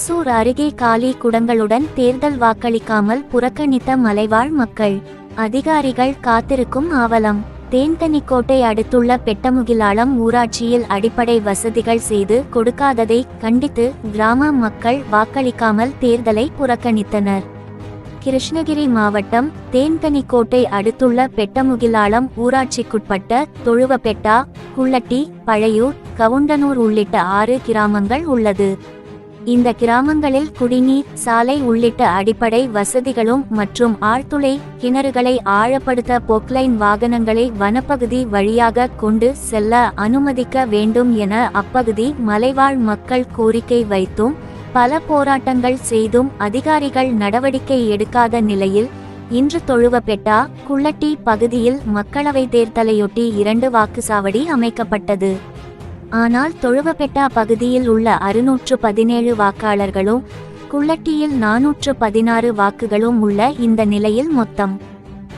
ஓசூர் அருகே காலி குடங்களுடன் தேர்தல் வாக்களிக்காமல் புறக்கணித்த மலைவாழ் மக்கள். அதிகாரிகள் காத்திருக்கும் ஆவலம். தேன்கனிக்கோட்டை அடுத்துள்ள பெட்டமுகிலாளம் ஊராட்சியில் அடிப்படை வசதிகள் செய்து கொடுக்காததை கண்டித்து கிராம மக்கள் வாக்களிக்காமல் தேர்தலை புறக்கணித்தனர். கிருஷ்ணகிரி மாவட்டம் தேன்கனிக்கோட்டை அடுத்துள்ள பெட்டமுகிலாளம் ஊராட்சிக்குட்பட்ட தொழுவப்பெட்டா குள்ளட்டி பழையூர் கவுண்டனூர் உள்ளிட்ட ஆறு கிராமங்கள் உள்ளது. இந்த கிராமங்களில் குடிநீர் சாலை உள்ளிட்ட அடிப்படை வசதிகளும் மற்றும் ஆழ்துளை கிணறுகளை ஆழப்படுத்த போக்லைன் வாகனங்களை வனப்பகுதி வழியாக கொண்டு செல்ல அனுமதிக்க வேண்டும் என அப்பகுதி மலைவாழ் மக்கள் கோரிக்கை வைத்தும் பல போராட்டங்கள் செய்தும் அதிகாரிகள் நடவடிக்கை எடுக்காத நிலையில் இன்று தொழுவப்பெட்டா குள்ளட்டி பகுதியில் மக்களவை தேர்தலையொட்டி இரண்டு வாக்குச்சாவடி அமைக்கப்பட்டது. ஆனால் தொழுவப்பெட்டா பகுதியில் உள்ள அறுநூற்று பதினேழு வாக்காளர்களும் குள்ளட்டியில் நாநூற்று பதினாறு வாக்குகளும் உள்ள இந்த நிலையில் மொத்தம்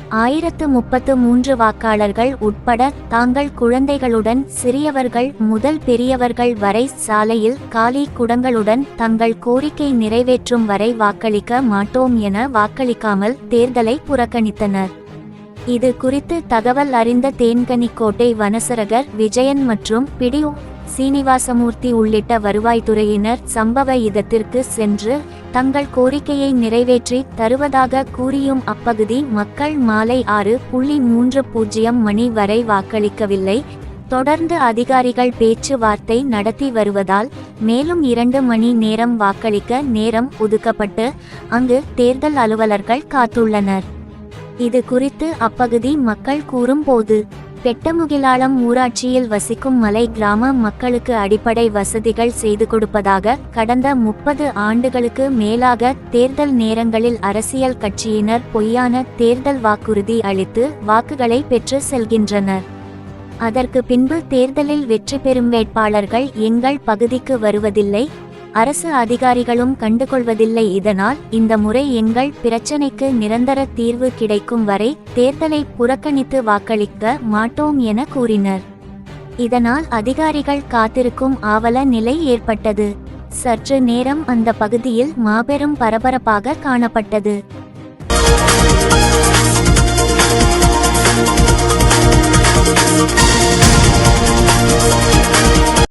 ஆயிரத்து முப்பத்து மூன்று வாக்காளர்கள் உட்பட தாங்கள் குழந்தைகளுடன் சிறியவர்கள் முதல் பெரியவர்கள் வரை சாலையில் காலி குடங்களுடன் தங்கள் கோரிக்கை நிறைவேற்றும் வரை வாக்களிக்க மாட்டோம் என வாக்களிக்காமல் தேர்தலை புறக்கணித்தனர். இது குறித்து தகவல் அறிந்த தேன்கனிக்கோட்டை வனசரகர் விஜயன் மற்றும் பிடியூ சீனிவாசமூர்த்தி உள்ளிட்ட வருவாய்த்துறையினர் சம்பவ இடத்திற்கு சென்று தங்கள் கோரிக்கையை நிறைவேற்றி தருவதாக கூறியும் அப்பகுதி மக்கள் மாலை ஆறு புள்ளி மூன்று பூஜ்ஜியம் மணி வரை வாக்களிக்கவில்லை. தொடர்ந்து அதிகாரிகள் பேச்சுவார்த்தை நடத்தி வருவதால் மேலும் இரண்டு மணி நேரம் வாக்களிக்க நேரம் ஒதுக்கப்பட்டு அங்கு தேர்தல் அலுவலர்கள் காத்துள்ளனர். இது குறித்து அப்பகுதி மக்கள் கூறும்போது பெட்டமுகிலாளம் ஊராட்சியில் வசிக்கும் மலை கிராம மக்களுக்கு அடிப்படை வசதிகள் செய்து கொடுப்பதாக கடந்த முப்பது ஆண்டுகளுக்கு மேலாக தேர்தல் நேரங்களில் அரசியல் கட்சியினர் பொய்யான தேர்தல் வாக்குறுதி அளித்து வாக்குகளை பெற்று செல்கின்றனர். அதற்கு பின்பு தேர்தலில் வெற்றி பெறும் வேட்பாளர்கள் எங்கள் பகுதிக்கு வருவதில்லை அரசு அதிகாரிகளும் கண்டுகொள்வதில்லை. இதனால் இந்த முறை எங்கள் பிரச்சனைக்கு நிரந்தர தீர்வு கிடைக்கும் வரை தேர்தலை புறக்கணித்து வாக்களிக்க மாட்டோம் என கூறினர். இதனால் அதிகாரிகள் காத்திருக்கும் ஆவல நிலை ஏற்பட்டது. சற்று நேரம் அந்த பகுதியில் மாபெரும் பரபரப்பாக காணப்பட்டது.